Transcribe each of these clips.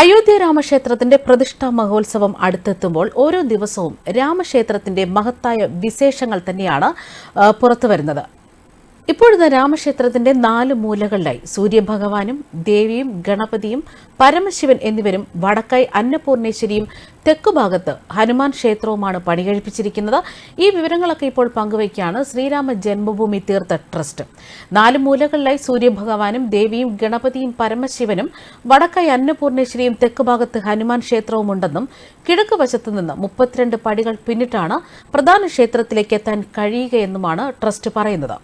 അയോധ്യ രാമക്ഷേത്രത്തിന്റെ പ്രതിഷ്ഠാ മഹോത്സവം അടുത്തെത്തുമ്പോൾ ഓരോ ദിവസവും രാമക്ഷേത്രത്തിന്റെ മഹത്തായ വിശേഷങ്ങൾ തന്നെയാണ് പുറത്തു പുറത്തുവരുന്നത്. ഇപ്പോഴത്തെ രാമക്ഷേത്രത്തിന്റെ നാല് മൂലകളിലായി സൂര്യഭഗവാനും ദേവിയും ഗണപതിയും പരമശിവൻ എന്നിവരും വടക്കായി അന്നപൂർണേശ്വരിയും തെക്കുഭാഗത്ത് ഹനുമാൻ ക്ഷേത്രവുമാണ് പണികഴിപ്പിച്ചിരിക്കുന്നത്. ഈ വിവരങ്ങളൊക്കെ ഇപ്പോൾ പങ്കുവയ്ക്കുകയാണ് ശ്രീരാമ ജന്മഭൂമി തീർത്ഥ ട്രസ്റ്റ്. നാല് മൂലകളിലായി സൂര്യഭഗവാനും ദേവിയും ഗണപതിയും പരമശിവനും വടക്കായി അന്നപൂർണേശ്വരിയും തെക്കുഭാഗത്ത് ഹനുമാൻ ക്ഷേത്രവും ഉണ്ടെന്നും കിഴക്ക് വശത്ത് നിന്ന് മുപ്പത്തിരണ്ട് പടികൾ പിന്നിട്ടാണ് പ്രധാന ക്ഷേത്രത്തിലേക്ക് എത്താൻ കഴിയുകയെന്നുമാണ് ട്രസ്റ്റ് പറയുന്നത്.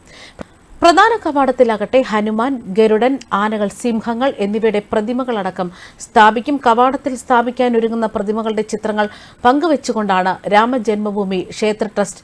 പ്രധാന കവാടത്തിലാകട്ടെ ഹനുമാൻ ഗരുഡൻ ആനകൾ സിംഹങ്ങൾ എന്നിവയുടെ പ്രതിമകളടക്കം സ്ഥാപിക്കും. കവാടത്തിൽ സ്ഥാപിക്കാൻ ഒരുങ്ങുന്ന പ്രതിമകളുടെ ചിത്രങ്ങൾ പങ്കുവച്ചുകൊണ്ടാണ് രാമജന്മഭൂമി ക്ഷേത്ര ട്രസ്റ്റ്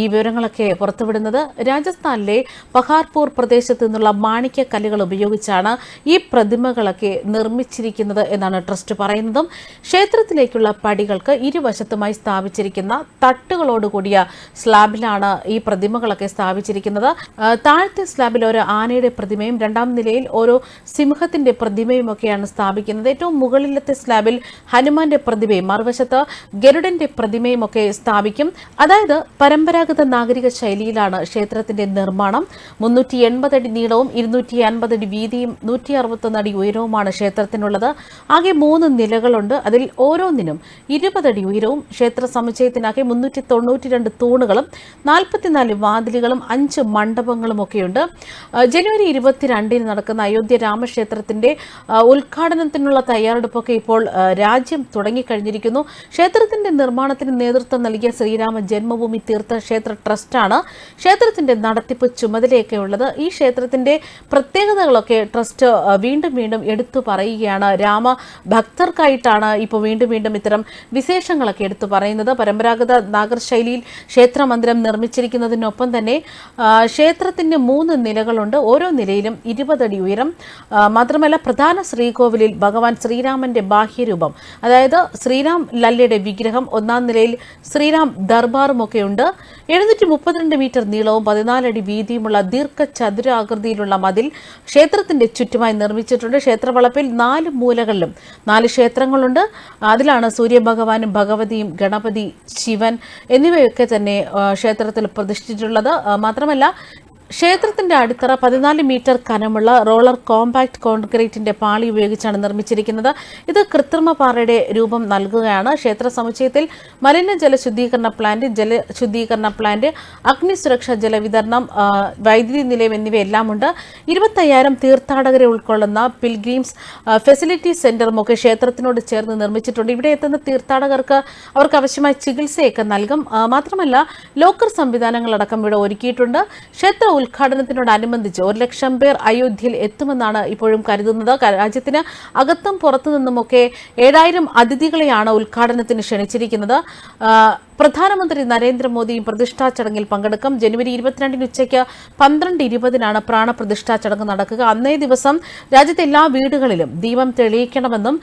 ഈ വിവരങ്ങളൊക്കെ പുറത്തുവിടുന്നത്. രാജസ്ഥാനിലെ പഹാർപൂർ പ്രദേശത്ത് നിന്നുള്ള മാണിക്യ കല്ലുകൾ ഉപയോഗിച്ചാണ് ഈ പ്രതിമകളൊക്കെ നിർമ്മിച്ചിരിക്കുന്നത് എന്നാണ് ട്രസ്റ്റ് പറയുന്നതും. ക്ഷേത്രത്തിലേക്കുള്ള പടികൾക്ക് ഇരുവശത്തുമായി സ്ഥാപിച്ചിരിക്കുന്ന തട്ടുകളോടുകൂടിയ സ്ലാബിലാണ് ഈ പ്രതിമകളൊക്കെ സ്ഥാപിച്ചിരിക്കുന്നത്. ആ, താഴത്തെ സ്ലാബിൽ ഒരു ആനയുടെ പ്രതിമയും രണ്ടാം നിലയിൽ ഓരോ സിംഹത്തിന്റെ പ്രതിമയും ഒക്കെയാണ് സ്ഥാപിക്കുന്നത്. ഏറ്റവും മുകളിലത്തെ സ്ലാബിൽ ഹനുമാന്റെ പ്രതിമയും മറുവശത്ത് ഗരുഡന്റെ പ്രതിമയും ഒക്കെ സ്ഥാപിക്കും. അതായത് പരമ്പരാഗത നാഗരിക ശൈലിയിലാണ് ക്ഷേത്രത്തിന്റെ നിർമ്മാണം. മുന്നൂറ്റി എൺപത് അടി നീളവും ഇരുന്നൂറ്റി അൻപത് അടി വീതിയും നൂറ്റി അറുപത്തൊന്ന് അടി ഉയരവുമാണ് ക്ഷേത്രത്തിനുള്ളത്. ആകെ മൂന്ന് നിലകളുണ്ട്. അതിൽ ഓരോന്നിനും ഇരുപതടി ഉയരവും ക്ഷേത്ര സമുച്ചയത്തിനാകെ മുന്നൂറ്റി തൊണ്ണൂറ്റി രണ്ട് തൂണുകളും നാൽപ്പത്തിനാല് വാതിലുകളും അഞ്ച് മണ്ഡപങ്ങളും ആ, ജനുവരി ഇരുപത്തിരണ്ടിന് നടക്കുന്ന അയോധ്യ രാമക്ഷേത്രത്തിന്റെ ഉദ്ഘാടനത്തിനുള്ള തയ്യാറെടുപ്പൊക്കെ ഇപ്പോൾ രാജ്യം തുടങ്ങിക്കഴിഞ്ഞിരിക്കുന്നു. ക്ഷേത്രത്തിന്റെ നിർമ്മാണത്തിന് നേതൃത്വം നൽകിയ ശ്രീരാമ ജന്മഭൂമി തീർത്ഥ ക്ഷേത്ര ട്രസ്റ്റാണ് ക്ഷേത്രത്തിന്റെ നടത്തിപ്പ് ചുമതലയൊക്കെ ഉള്ളത് ഈ ക്ഷേത്രത്തിന്റെ പ്രത്യേകതകളൊക്കെ ട്രസ്റ്റ് വീണ്ടും വീണ്ടും എടുത്തു പറയുകയാണ് രാമ. ഭക്തർക്കായിട്ടാണ് ഇപ്പോൾ വീണ്ടും വീണ്ടും ഇത്തരം വിശേഷങ്ങളൊക്കെ എടുത്തു പറയുന്നത്. പരമ്പരാഗത നാഗർശൈലിയിൽ ക്ഷേത്രമന്ദിരം നിർമ്മിച്ചിരിക്കുന്നതിനൊപ്പം തന്നെ ക്ഷേത്രത്തിന്റെ ക്ഷേത്രത്തിന് മൂന്ന് നിലകളുണ്ട്. ഓരോ നിലയിലും ഇരുപതടി ഉയരം. മാത്രമല്ല പ്രധാന ശ്രീകോവിലിൽ ഭഗവാൻ ശ്രീരാമന്റെ ബാഹ്യരൂപം. അതായത് ശ്രീരാം ലല്ലയുടെ വിഗ്രഹം ഒന്നാം നിലയിൽ ശ്രീരാം ദർബാറുമൊക്കെ ഉണ്ട്. എഴുന്നൂറ്റി മുപ്പത്തിരണ്ട് മീറ്റർ നീളവും പതിനാലടി വീതിയുമുള്ള ദീർഘചതുരാകൃതിയിലുള്ള മതിൽ ക്ഷേത്രത്തിന്റെ ചുറ്റുമായി നിർമ്മിച്ചിട്ടുണ്ട്. ക്ഷേത്രവളപ്പിൽ നാല് മൂലകളിലും നാല് ക്ഷേത്രങ്ങളുണ്ട്. അതിലാണ് സൂര്യഭഗവാനും ഭഗവതിയും ഗണപതി ശിവൻ എന്നിവയൊക്കെ തന്നെ ക്ഷേത്രത്തിൽ പ്രതിഷ്ഠിച്ചിട്ടുള്ളത്. മാത്രമല്ല ക്ഷേത്രത്തിന്റെ അടിത്തറ പതിനാല് മീറ്റർ കനമുള്ള റോളർ കോമ്പാക്ട് കോൺക്രീറ്റിന്റെ പാളി ഉപയോഗിച്ചാണ് നിർമ്മിച്ചിരിക്കുന്നത്. ഇത് കൃത്രിമ പാറയുടെ രൂപം നൽകുകയാണ്. ക്ഷേത്ര സമുച്ചയത്തിൽ മലിനജല ശുദ്ധീകരണ പ്ലാന്റ് ജല ശുദ്ധീകരണ പ്ലാന്റ് അഗ്നി സുരക്ഷാ ജലവിതരണം വൈദ്യുതി നിലയം എന്നിവയെല്ലാം ഉണ്ട്. ഇരുപത്തയ്യായിരം തീർത്ഥാടകരെ ഉൾക്കൊള്ളുന്ന പിൽഗ്രീംസ് ഫെസിലിറ്റി സെന്ററും ഒക്കെ ക്ഷേത്രത്തിനോട് ചേർന്ന് നിർമ്മിച്ചിട്ടുണ്ട്. ഇവിടെ എത്തുന്ന തീർത്ഥാടകർക്ക് അവർക്ക് ആവശ്യമായ ചികിത്സയൊക്കെ നൽകും. മാത്രമല്ല ലോക്കർ സംവിധാനങ്ങളടക്കം ഇവിടെ ഒരുക്കിയിട്ടുണ്ട്. ക്ഷേത്ര ഉദ്ഘാടനത്തിനോടനുബന്ധിച്ച് ഒരു ലക്ഷം പേർ അയോധ്യയിൽ എത്തുമെന്നാണ് ഇപ്പോഴും കരുതുന്നത്. രാജ്യത്തിന് അകത്തും പുറത്തു നിന്നുമൊക്കെ ഏഴായിരം അതിഥികളെയാണ് ഉദ്ഘാടനത്തിന് ക്ഷണിച്ചിരിക്കുന്നത്. പ്രധാനമന്ത്രി നരേന്ദ്രമോദിയും പ്രതിഷ്ഠാ ചടങ്ങിൽ പങ്കെടുക്കും. ജനുവരി ഇരുപത്തിരണ്ടിന് ഉച്ചയ്ക്ക് പന്ത്രണ്ട് ഇരുപതിനാണ് പ്രാണപ്രതിഷ്ഠാ ചടങ്ങ് നടക്കുക. അന്നേ ദിവസം രാജ്യത്തെ എല്ലാ വീടുകളിലും ദീപം തെളിയിക്കണമെന്നും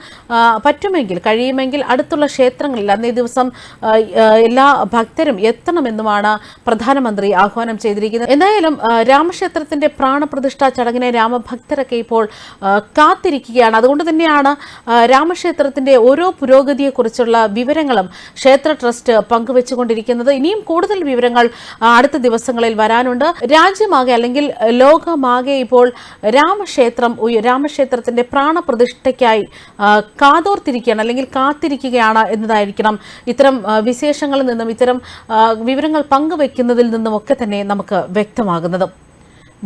പറ്റുമെങ്കിൽ കഴിയുമെങ്കിൽ അടുത്തുള്ള ക്ഷേത്രങ്ങളിൽ അന്നേ ദിവസം എല്ലാ ഭക്തരും എത്തണമെന്നുമാണ് പ്രധാനമന്ത്രി ആഹ്വാനം ചെയ്തിരിക്കുന്നത്. എന്തായാലും രാമക്ഷേത്രത്തിന്റെ പ്രാണപ്രതിഷ്ഠാ ചടങ്ങിനെ രാമഭക്തരൊക്കെ ഇപ്പോൾ കാത്തിരിക്കുകയാണ്. അതുകൊണ്ട് തന്നെയാണ് രാമക്ഷേത്രത്തിന്റെ ഓരോ പുരോഗതിയെക്കുറിച്ചുള്ള വിവരങ്ങളും ക്ഷേത്ര ട്രസ്റ്റ് പങ്കുവെച്ചുകൊണ്ടിരിക്കുന്നത് ഇനിയും കൂടുതൽ വിവരങ്ങൾ അടുത്ത ദിവസങ്ങളിൽ വരാനുണ്ട്. രാജ്യമാകെ അല്ലെങ്കിൽ ലോകമാകെ ഇപ്പോൾ രാമക്ഷേത്രം രാമക്ഷേത്രത്തിന്റെ പ്രാണപ്രതിഷ്ഠയ്ക്കായി കാതോർത്തിരിക്കുകയാണ് അല്ലെങ്കിൽ കാത്തിരിക്കുകയാണ് എന്നതായിരിക്കണം ഇത്തരം വിശേഷങ്ങളിൽ നിന്നും ഇത്തരം വിവരങ്ങൾ പങ്കുവെക്കുന്നതിൽ നിന്നും ഒക്കെ തന്നെ നമുക്ക് വ്യക്തമാകുന്നത്.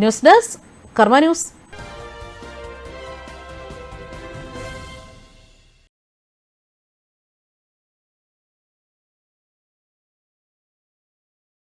News desk Karma news.